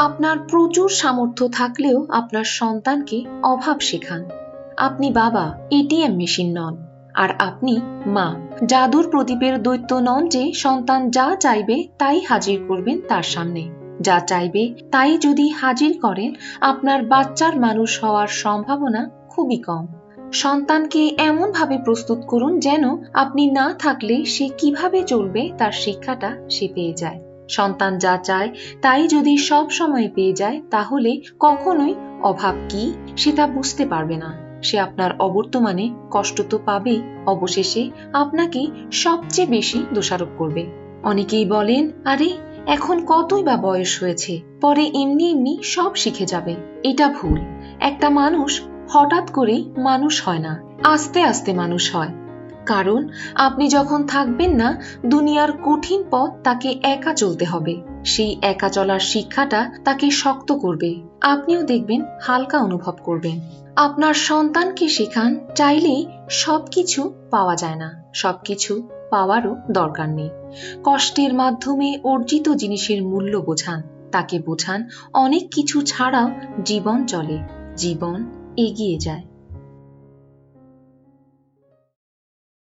আপনার প্রচুর সামর্থ্য থাকলেও আপনার সন্তানকে অভাব শেখান। আপনি বাবা এটিএম মেশিন নন। আর আপনি মা। জাদুর প্রদীপের দৈত্য নন যে সন্তান যা চাইবে তাই হাজির করবেন তার সামনে। যা চাইবে তাই যদি হাজির করেন, আপনার বাচ্চার মানুষ হওয়ার সম্ভাবনা খুবই কম। সন্তানকে এমনভাবে প্রস্তুত করুন যেন আপনি না থাকলে সে কীভাবে চলবে তার শিক্ষাটা সে পেয়ে যায়। সন্তান যা চায় তাই যদি সব সময় পেয়ে যায়, তাহলে কখনোই অভাব কি সেটা বুঝতে পারবে না। সে আপনার অবর্তমানে কষ্ট তো পাবেই অবশেষে আপনাকে সবচেয়ে বেশি দোষারোপ করবে। অনেকেই বলেন, আরে, এখন কতই বা বয়স হয়েছে, পরে এমনি এমনি সব শিখে যাবে। এটা ভুল। একটা মানুষ হঠাৎ করেই মানুষ হয় না, আস্তে আস্তে মানুষ হয়। কারণ আপনি যখন থাকবেন না, দুনিয়ার কঠিন পথ তাকে একা চলতে হবে। সেই একা চলার শিক্ষাটা তাকে শক্ত করবে। আপনিও দেখবেন, হালকা অনুভব করবেন। আপনার সন্তানকে শেখান, চাইলেই সবকিছু পাওয়া যায় না। সবকিছু পাওয়ারও দরকার নেই। কষ্টের মাধ্যমে অর্জিত জিনিসের মূল্য বোঝান। তাকে বোঝান, অনেক কিছু ছাড়াও জীবন চলে। জীবন এগিয়ে যায়।